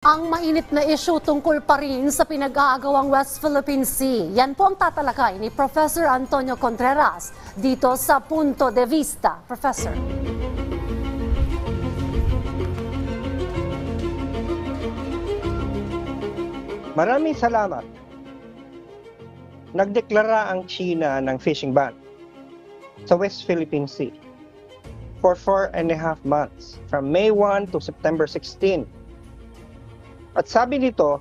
Ang mainit na issue tungkol pa rin sa pinag-aagawang West Philippine Sea. Yan po ang tatalakay ni Professor Antonio Contreras dito sa Punto de Vista. Professor. Maraming salamat. Nagdeklara ang China ng fishing ban sa West Philippine Sea for four and a half months, from May 1 to September 16. At sabi nito,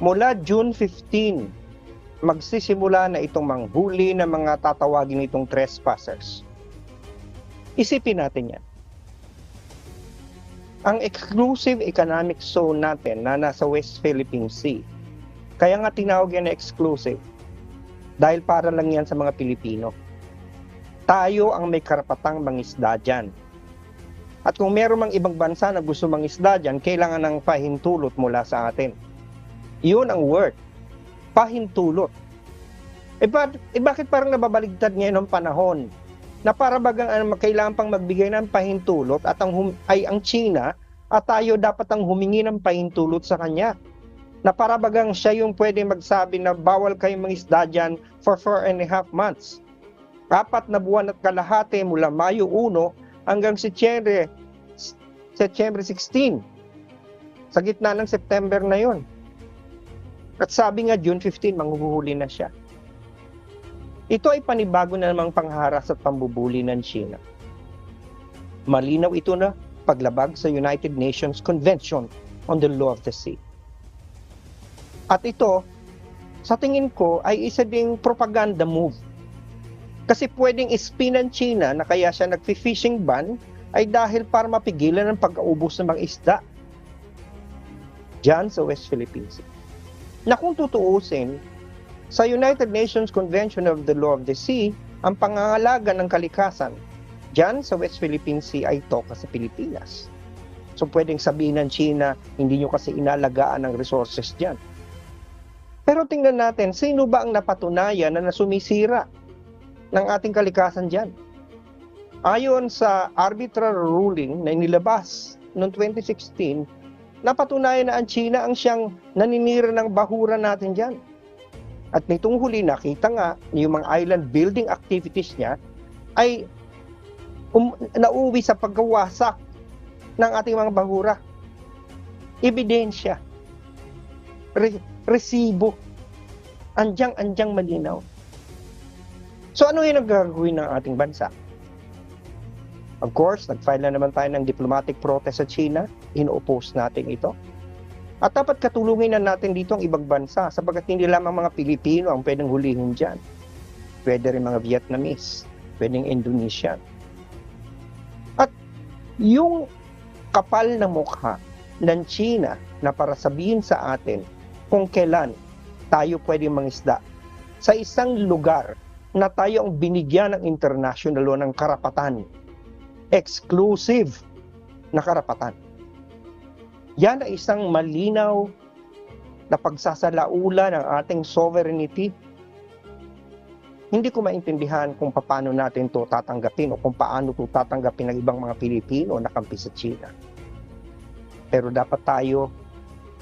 mula June 15, magsisimula na itong manghuli ng mga tatawagin nitong trespassers. Isipin natin yan. Ang exclusive economic zone natin na nasa West Philippine Sea, kaya nga tinawag yan na exclusive dahil para lang yan sa mga Pilipino. Tayo ang may karapatang mangisda dyan. At kung meron mang ibang bansa na gusto mangisda dyan, kailangan ng pahintulot mula sa atin. Yun ang word. Pahintulot. E, ba, eh bakit parang nababaligtad ngayon ng panahon na para bagang ano, kailangan pang magbigay ng pahintulot at ang hum- ay ang China at tayo dapat ang humingi ng pahintulot sa kanya na para bagang siya yung pwede magsabi na bawal kayong mangisda dyan for four and a half months. Apat na buwan at kalahati mula Mayo 1 hanggang Setyembre, Setyembre 16. Sa gitna ng September na yon. At sabi nga June 15, manghuhuli na siya. Ito ay panibago na namang pangharas at pambubuli ng China. Malinaw ito na paglabag sa United Nations Convention on the Law of the Sea. At ito, sa tingin ko, ay isa ding propaganda move. Kasi pwedeng ispin ng China na kaya siya nag-fishing ban ay dahil para mapigilan ang pag-aubos ng mga isda dyan sa West Philippine Sea. Na kung tutuusin, sa United Nations Convention of the Law of the Sea, ang pangangalaga ng kalikasan dyan sa West Philippine Sea ay toka sa Pilipinas. So pwedeng sabihin ng China, hindi nyo kasi inalagaan ng resources dyan. Pero tingnan natin, sino ba ang napatunayan na nasumisira ng ating kalikasan dyan? Ayon sa arbitral ruling na inilabas noong 2016, napatunayan na ang China ang siyang naninira ng bahura natin dyan. At nitong huli nakita nga yung mga island building activities niya ay um, nauwi sa pagkawasak ng ating mga bahura. Ebidensya. Re- resibo. Andyang-andyang malinaw. So ano yung nagagawin ng ating bansa? Of course, nag-file na naman tayo ng diplomatic protest sa China. Ino-oppose natin ito. At dapat katulungin na natin dito ang ibang bansa sapagkat hindi lamang mga Pilipino ang pwedeng hulihin dyan. Pwede rin mga Vietnamese, pwedeng Indonesian. At yung kapal na mukha ng China na para sabihin sa atin kung kailan tayo pwedeng mangisda sa isang lugar na tayo ang binigyan ng international law ng karapatan. Exclusive na karapatan. Yan ay isang malinaw na pagsasalaula ng ating sovereignty. Hindi ko maintindihan kung paano natin to tatanggapin o kung paano to tatanggapin ng ibang mga Pilipino na kampi sa China. Pero dapat tayo,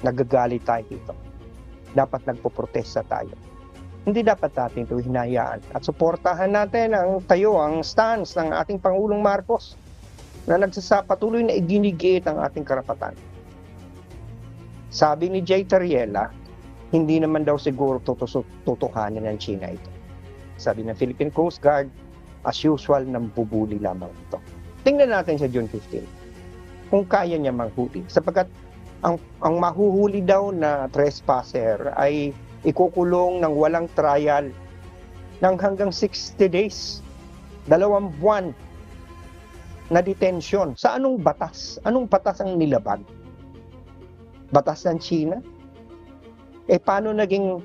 nagagalit tayo dito. Dapat nagpoprotesta tayo. Hindi dapat natin ito hinayaan. At suportahan natin ang tayo, ang stance ng ating Pangulong Marcos na nagsasapatuloy na iginigiit ang ating karapatan. Sabi ni Jay Tariela, hindi naman daw siguro tutusok, tutukanin ng China ito. Sabi ng Philippine Coast Guard, as usual, nambubuli lamang ito. Tingnan natin sa June 15 kung kaya niya manghuli. Sapagkat ang, ang mahuhuli daw na trespasser ay ikukulong ng walang trial ng hanggang 60 days. Dalawang buwan na detention. Sa anong batas? Anong batas ang nilabag? batas ng China? Eh paano naging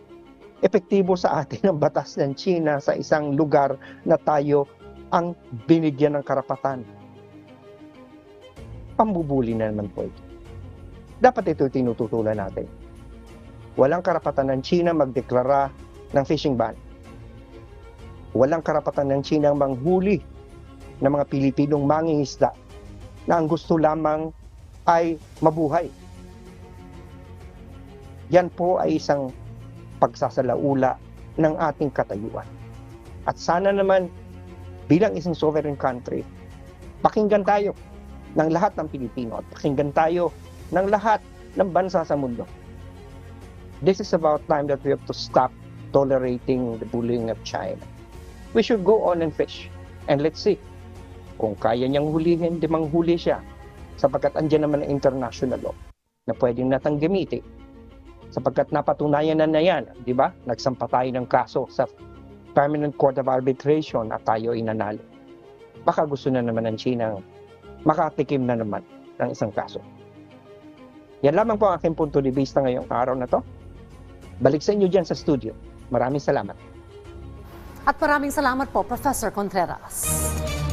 epektibo sa atin ang batas ng China sa isang lugar na tayo ang binigyan ng karapatan? Pambubuli na naman po ito. Dapat ito tinututulan natin. Walang karapatan ng China magdeklara ng fishing ban. Walang karapatan ng China manghuli ng mga Pilipinong mangingisda na ang gusto lamang ay mabuhay Yan po ay isang pagsasalaula ng ating katayuan. At sana naman bilang isang sovereign country, pakinggan tayo ng lahat ng Pilipino at pakinggan tayo ng lahat ng bansa sa mundo. This is about time that we have to stop tolerating the bullying of China. We should go on and fish. And let's see kung kaya niyang hulihin, di manghuli siya sapagkat andyan naman ang international law na pwedeng natang gamitin sapagkat napatunayan na na yan, di ba? Nagsampa tayo ng kaso sa Permanent Court of Arbitration at tayo inanalo. Baka gusto na naman ng China makatikim na naman ng isang kaso. Yan lamang po ang aking punto de vista ngayong araw na to. Balik sa inyo dyan sa studio. Maraming salamat. At maraming salamat po, Professor Contreras.